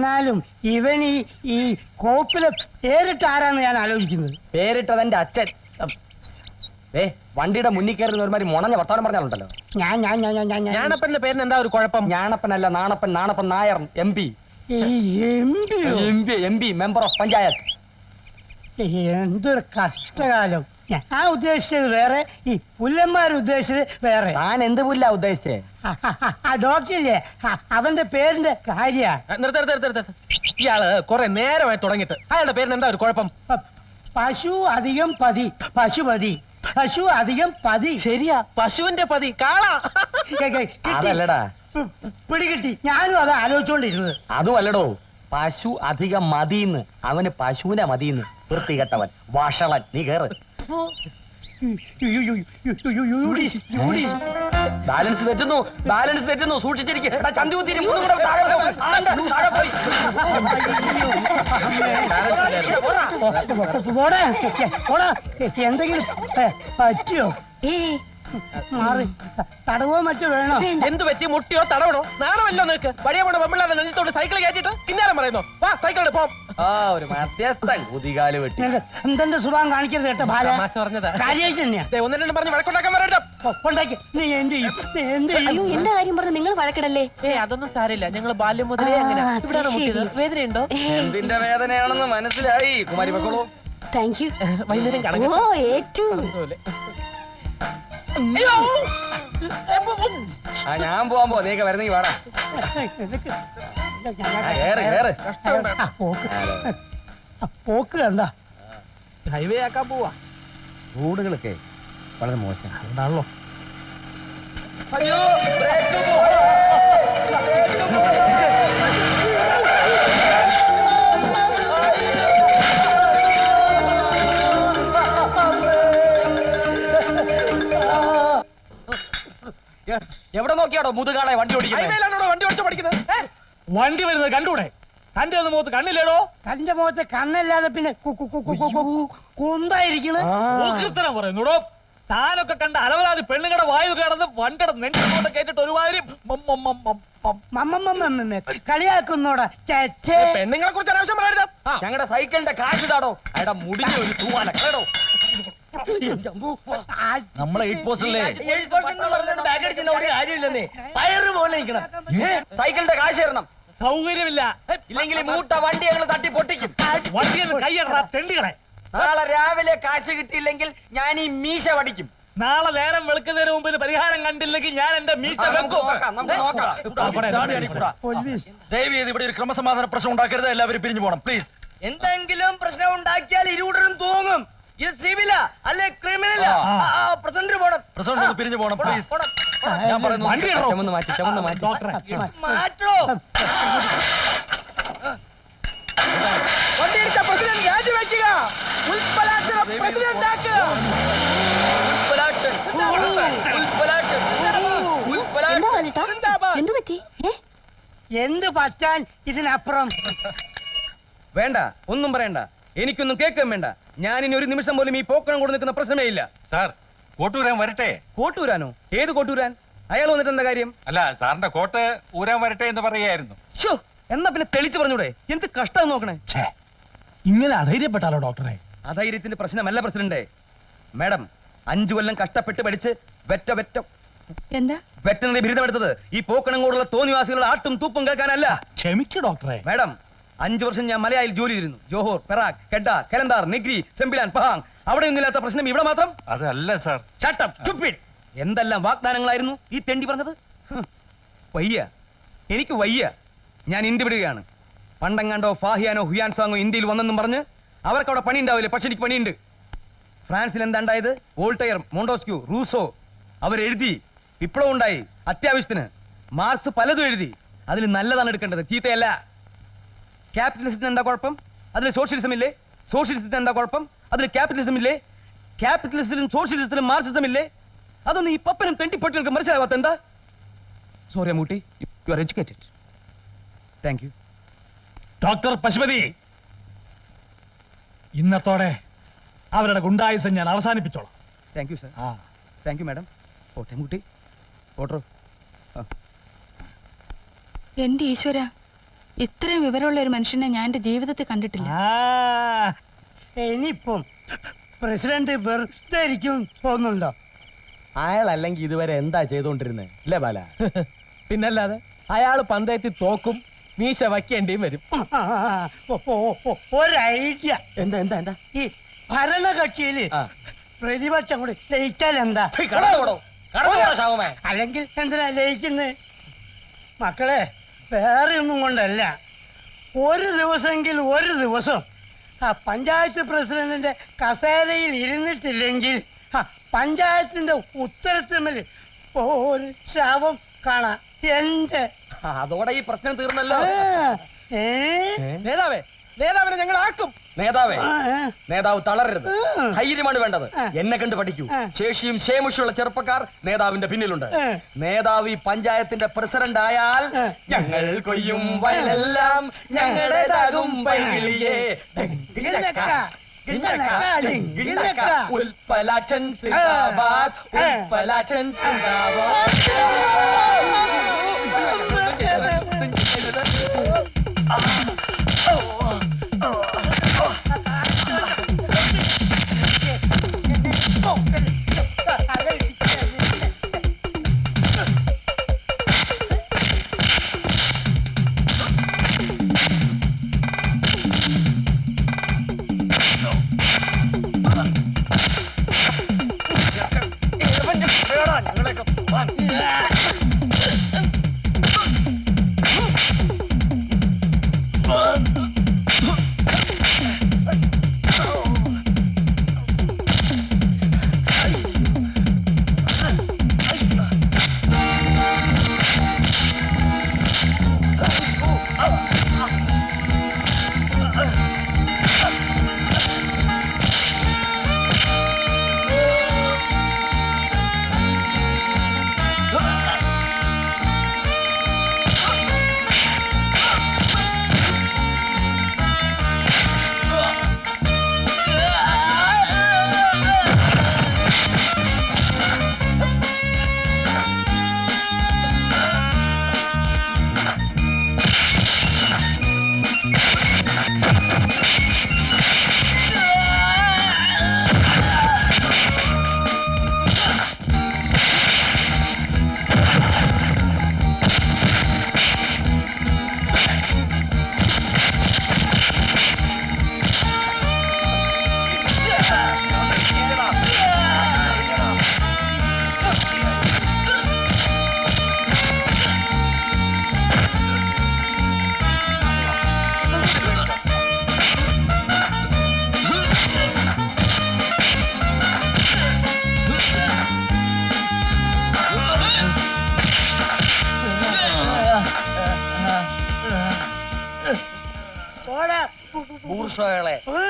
എന്നാലും ഇവൻ ഈ ഈ കോപ്പിലെ പേരിട്ട് ആരാന്ന് ഞാൻ ആലോചിക്കുന്നത്. പേരിട്ടത് എന്റെ അച്ഛൻ ഏ വണ്ടിയുടെ മുന്നിൽ കയറുന്ന ഒരുമാതിരി മുണഞ്ഞ വർത്തമാനം പറഞ്ഞാലുണ്ടല്ലോ ഞാൻ ഞാൻ ഞാൻ ഞാൻ ഞാൻ ഞാൻ ഞാനപ്പന്റെ പേരിന് എന്താ ഒരു കുഴപ്പം? ഞാണപ്പനല്ല നാണപ്പൻ നാണപ്പൻ നായർ എം പി. ഈ? M P M P member of panchayat. എന്തൊരു കഷ്ടകാലം. ഞാൻ ഉദ്ദേശിച്ചത് വേറെ ഈ പുല്ലന്മാർ ഉദ്ദേശിച്ചത് വേറെ. ഞാൻ എന്ത് പുല്ല ഉദ്ദേശിച്ചേ? ആ, ഡോക്ടറില്ലേ? അവന്റെ പേരിന്റെ കാര്യ. നിർത്ത നിർത്ത നിർത്ത നിർത്ത. ഇയാൾ കുറെ നേരമായി തുടങ്ങിയിട്ട്. അയാളുടെ പേരിന് എന്താ ഒരു കുഴപ്പം? പശു അധികം പതി പശു പതി പശു അധികം പതി. ശരിയാ പശുവിന്റെ പതി കാളാ. അതല്ലടാ. പിടികിട്ടി. ഞാനും അത് ആലോചിച്ചോണ്ടിരുന്നത്. അതും അല്ലടോ. പശു അധികം മതിന്ന്. അവന് പശുവിനെ മതിന്ന്. വൃത്തികെട്ടവൻ വഷളൻ. നീ കേറ്. ബാലൻസ് തെറ്റുന്നു ബാലൻസ് തെറ്റുന്നു. സൂക്ഷിച്ചിരിക്കും. ചന്തി കുത്തിരി മൂന്നും കൂടെ താഴെ പോയി. താഴെ എന്തെങ്കിലും പറ്റിയോ? ഏയ് മാറി. തടവോ മറ്റോ വേണോ? എന്ത് പറ്റി? മുട്ടിയോ തടവണോ? നാണമല്ലോ നിനക്ക്. വഴിയ പോണ പെമ്പിള്ളാരെ നെഞ്ചത്തോട് സൈക്കിൾ കയറ്റിട്ട് പിന്നാലെ പറയുന്നു? വാ സൈക്കിൾ പോം. ആ ഒരു മധ്യസ്ഥൻ കുതികാൽ വെട്ടി. എന്തെന്റെ സുഖം കാണിക്കരുത് കേട്ടോ ബാല. തമാശ പറഞ്ഞതാ. കാര്യമായിട്ട് തന്നെയാ. ദേ, ഒന്ന് രണ്ടും പറഞ്ഞ് വഴക്കുണ്ടാക്കാൻ വരട്ടെ കൊ- കൊണ്ടാക്കി നീ എന്ത് ചെയ്യും? നീ എന്ത് അയ്യോ ചെയ്യും എന്റെ കാര്യം പറഞ്ഞ് നിങ്ങൾ വഴക്കിടല്ലേ? ഏ അതൊന്നും സാരില്ല ഞങ്ങൾ ബാല്യം മുതലേ ആ, അങ്ങനെ. അത് ഇവിടെയാണ് ശരി. വേദനയുണ്ടോ? എന്തിന്റെ വേദനയാണെന്ന് മനസ്സിലായി. കുമാരി മക്കളോ. Thank you. വൈകുന്നേരം ഓ ഏറ്റവും. ഏറ്റു ആ ഞാൻ പോവാൻ പോ നീക്ക വരുന്നെങ്കിൽ വേണം കേറ് കേറ്. ആ, പോക്ക്. ആ, പോക്ക് കണ്ടാ. ഹൈവേ ആക്കാൻ പോവാ. റോഡുകളൊക്കെ വളരെ മോശം. ഉണ്ടാണല്ലോ അയ്യോ ബ്രേക്ക് എവിടെ നോക്കിയാടോ മുതുകാളെ വണ്ടി ഓടിക്കുന്നത്? ഹൈവേയിലാണോ വണ്ടി ഓടിച്ചു പഠിക്കുന്നത്? ഏ? വണ്ടി വരുന്നത് കണ്ടൂടെ തന്റെ ഒന്ന് മുഖത്ത് കണ്ണില്ലേടോ? തന്റെ മുഖത്ത് കണ്ണില്ലാതെ പിന്നെ കു- കു- കു- കു- കു- കു- കുന്തായിരിക്കണ്. ഓക്കൃത്തരം പറയുന്നുടോ? താനൊക്കെ കണ്ട അലവരാതി പെണ്ണുങ്ങളുടെ വായു കടന്ന് വണ്ടിയുടെ നെഞ്ചോട്ട് കേട്ടിട്ട് ഒരുമാതിരി മം മം മം മം മം. മമ്മമ്മമ്മ കളിയാക്കുന്നോടാ ചേച്ചേ. പെണ്ണുങ്ങളെ കുറിച്ച് അനാവശ്യം പറയരുത്. ഞങ്ങളുടെ സൈക്കിളിന്റെ കാശ് ഇതാടോ. അയാളുടെ മുടിഞ്ഞ ഒരു തൂവാല. കേടോ നമ്മളെ എയ്റ്റ് പോസ്റ്റല്ലേ പയറ് പോലെ നിൽക്കണം സൈക്കിളിന്റെ കാശ് തരണം. സൗകര്യമില്ല. ഇല്ലെങ്കിൽ ഈ മൂട്ട വണ്ടി ഞങ്ങൾ തട്ടി പൊട്ടിക്കും വണ്ടി കൈയടാ തെണ്ടികളെ നാളെ രാവിലെ കാശ് കിട്ടിയില്ലെങ്കിൽ ഞാൻ ഈ മീശ വടിക്കും. നാളെ നേരം വെളുക്കുന്നതിന് മുമ്പ് പരിഹാരം കണ്ടില്ലെങ്കിൽ ഞാൻ എന്റെ മീശ ദയവ് ചെയ്ത് ഇവിടെ ഒരു ക്രമസമാധാന പ്രശ്നം ഉണ്ടാക്കരുത് എല്ലാവരും പിരിഞ്ഞു പോകണം പ്ലീസ്. എന്തെങ്കിലും പ്രശ്നം ഉണ്ടാക്കിയാൽ ഇരുകൂട്ടരും തൂങ്ങും. അല്ലെ ക്രിമിനല? പ്രസിഡന്റ് പോണം. പ്രസിഡന്റ് ഒന്ന് പിരിഞ്ഞു പോകണം പ്ലീസ് ഞാൻ പറയുന്നു വണ്ടി ചുമന്ന് മാറ്റി ചുമന്ന് മാറ്റി. പ്രസിഡന്റ് രാജിവെക്കുക പ്രസിഡന്റ് ആക്കുക പറ്റി? എന്ത് പറ്റാൻ ഇതിനപ്പുറം? വേണ്ട ഒന്നും പറയണ്ട. എനിക്കൊന്നും കേൾക്കാൻ വേണ്ട. ഞാൻ ഇനി ഒരു നിമിഷം പോലും ഈ പോക്കണം കൊണ്ട് നിൽക്കുന്ന പ്രശ്നമേ ഇല്ല. സാർ കോട്ടൂരാൻ വരട്ടെ. കോട്ടൂരാനോ ഏത് കോട്ടൂരാൻ അയാൾ വന്നിട്ട് എന്താ കാര്യം? അല്ല സാറിന്റെ കോട്ട് ഊരാൻ വരട്ടെ എന്ന് പറയായിരുന്നു ഷോ എന്നാ പിന്നെ തെളിച്ചു പറഞ്ഞൂടെ? എന്ത് കഷ്ടം നോക്കണേ? ഛേ, ഇങ്ങനെ അധൈര്യപ്പെട്ടാലോ ഡോക്ടറെ? അധൈര്യത്തിന്റെ പ്രശ്നമല്ല പ്രസിഡന്റ്. മാഡം അഞ്ചു കൊല്ലം കഷ്ടപ്പെട്ട് പഠിച്ച് വെറ്റ വെറ്റ എന്താ? വെറ്റനറി ബിരുദമെടുത്തത് ഈ പോക്കണങ്ങോടുള്ള തോന്നിവാസികളുടെ ആട്ടും തൂപ്പും കേൾക്കാനല്ല. ക്ഷമിക്കൂ ഡോക്ടറെ. മാഡം അഞ്ചു വർഷം ഞാൻ മലയാളിൽ ജോലി ചെയ്തിരുന്നു. Johor Perak Kedah Kelantan Negeri Sembilan Pahang. അവിടെ ഒന്നുമില്ലാത്ത പ്രശ്നം ഇവിടെ മാത്രം? അതല്ല സാർ. എന്തെല്ലാം വാഗ്ദാനങ്ങളായിരുന്നു ഈ തെണ്ടി പറഞ്ഞത്? വയ്യ. എനിക്ക് വയ്യ. ഞാൻ ഇന്ത്യ വിടുകയാണ്. പണ്ടങ്ങാണ്ടോ ഫാഹിയാനോ ഹുയാൻ സാങ്ങോ ഇന്ത്യയിൽ വന്നെന്നും പറഞ്ഞ് അവർക്ക് അവിടെ പണി ഉണ്ടാവില്ലേ പക്ഷെ എനിക്ക് പണിയുണ്ട്. ഫ്രാൻസിൽ എന്താണ്ടായത്? Voltaire മോണ്ടോസ്ക്യൂ Rousseau. അവരെഴുതി. വിപ്ലവം ഉണ്ടായി. അത്യാവശ്യത്തിന്. മാർക്സ് പലതും എഴുതി. അതിൽ നല്ലതാണ് എടുക്കേണ്ടത്. ചീത്തയല്ല. ക്യാപിറ്റലിസത്തിന് എന്താ കുഴപ്പം? അതിൽ സോഷ്യലിസം ഇല്ലേ? സോഷ്യലിസത്തിന് എന്താ കുഴപ്പം? അതിൽ ക്യാപിറ്റലിസം ഇല്ലേ? ക്യാപിറ്റലിസത്തിലും സോഷ്യലിസത്തിലും മാർക്സിസം ഇല്ലേ? അതൊന്നും ഈ പപ്പനും തെണ്ടിപ്പട്ടികൾക്ക് മനസ്സിലാവാത്ത എന്താ? Sorry Ammutty. You are educated thank you doctor Pashupathi ഇന്നത്തോടെ അവരുടെ ഗുണ്ടായുസം ഞാൻ അവസാനിപ്പിച്ചോളാം. താങ്ക് യു സർ ആ. താങ്ക് യു മാഡം ഓട്ടെ അമ്മൂട്ടി. ഓട്ടോ എന്റെ ഈശ്വര. ഇത്രയും വിവരമുള്ള ഒരു മനുഷ്യനെ ഞാൻ എന്റെ ജീവിതത്തിൽ കണ്ടിട്ടില്ല. ആ ഇനിയിപ്പം പ്രസിഡന്റ് വെറുതെ ഇരിക്കും തോന്നുന്നുണ്ടോ? അയാൾ അല്ലെങ്കിൽ ഇതുവരെ എന്താ ചെയ്തോണ്ടിരുന്നത് അല്ലേ ബാല? പിന്നല്ലാതെ അയാൾ പന്തയത്തിൽ തോക്കും മീശ വയ്ക്കേണ്ടിയും വരും. ഒരൈഡിയ ഒ- ഒ- ഒരു ഐഡിയ എന്താ എന്താ എന്താ? ഈ ഭരണകക്ഷിയിൽ ആ. പ്രതിപക്ഷം കൂടി ലയിച്ചാൽ എന്താ? അല്ലെങ്കിൽ എന്തിനാ ലയിക്കുന്നത് മക്കളെ വേറെ ഒന്നും കൊണ്ടല്ല. ഒരു ദിവസമെങ്കിൽ ഒരു ദിവസം. ആ പഞ്ചായത്ത് പ്രസിഡന്റിന്റെ കസേരയിൽ ഇരുന്നിട്ടില്ലെങ്കിൽ ആ പഞ്ചായത്തിന്റെ ഉത്തരത്തിന്മേൽ ഒരു ശാപം കാണാം. എന്റെ അതോടെ ഈ പ്രശ്നം തീർന്നല്ലോ. ഏതാവേ ഏ? നേതാവേ നേതാവിനെ ഞങ്ങൾ ആക്കും. നേതാവേ. നേതാവ് തളരരുത്. ധൈര്യമാണ് വേണ്ടത്. എന്നെ കണ്ട് പഠിക്കൂ. ശേഷിയും ക്ഷേമുഷിയുള്ള ചെറുപ്പക്കാർ നേതാവിന്റെ പിന്നിലുണ്ട്. നേതാവ് ഈ പഞ്ചായത്തിന്റെ പ്രസിഡന്റ് ആയാൽ ഞങ്ങൾ കൊയ്യും വയലെല്ലാം ഞങ്ങളുടേതാകും. ഉൽപ്പലാക്ഷൻ സിന്ദാബാദ്. ഉൽപ്പലാക്ഷൻ സിന്ദാബാദ്. ആ.